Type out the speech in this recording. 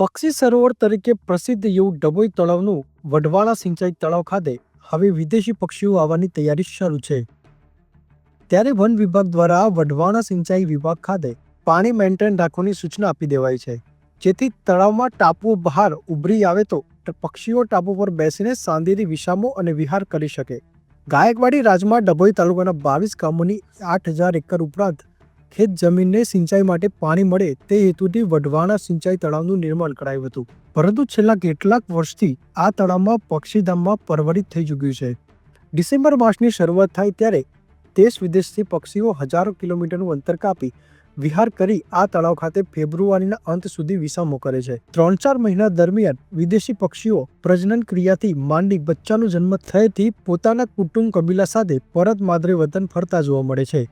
પક્ષી સરોવર તરીકે પ્રસિદ્ધ એવું ડભોઈ તળાવનું વઢવાણા સિંચાઈ તળાવ ખાતે હવે વિદેશી પક્ષીઓ આવવાની તૈયારી શરૂ છે. ત્યારે વન વિભાગ દ્વારા વઢવાણા સિંચાઈ વિભાગ ખાતે પાણી મેન્ટેન રાખવાની સૂચના આપી દેવાઈ છે. જેથી તળાવમાં ટાપુઓ બહાર ઉભરી આવે તો પક્ષીઓ ટાપુ પર બેસીને શાંતિથી વિસામો અને વિહાર કરી શકે. ગાયકવાડી રાજમાં ડભોઈ તાલુકાના બાવીસ ગામોની આઠ હજાર એકર ઉપરાંત ખેત જમીનને સિંચાઈ માટે પાણી મળે તે હેતુથી વઢવાણા સિંચાઈ તળાવનું નિર્માણ કરાયું હતું. પરંતુ છેલ્લા કેટલાક વર્ષથી આ તળાવમાં પક્ષીધામમાં પરવરિત થઈ ચૂક્યું છે. ડિસેમ્બર માસની શરૂઆત થાય ત્યારે દેશ વિદેશથી પક્ષીઓ હજારો કિલોમીટરનું અંતર કાપી વિહાર કરી આ તળાવ ખાતે ફેબ્રુઆરીના અંત સુધી વિસામો કરે છે. ત્રણ ચાર મહિના દરમિયાન વિદેશી પક્ષીઓ પ્રજનન ક્રિયાથી માંડી બચ્ચાનો જન્મ થયેથી પોતાના કુટુંબ કબીલા સાથે પરત માદરે વતન ફરતા જોવા મળે છે.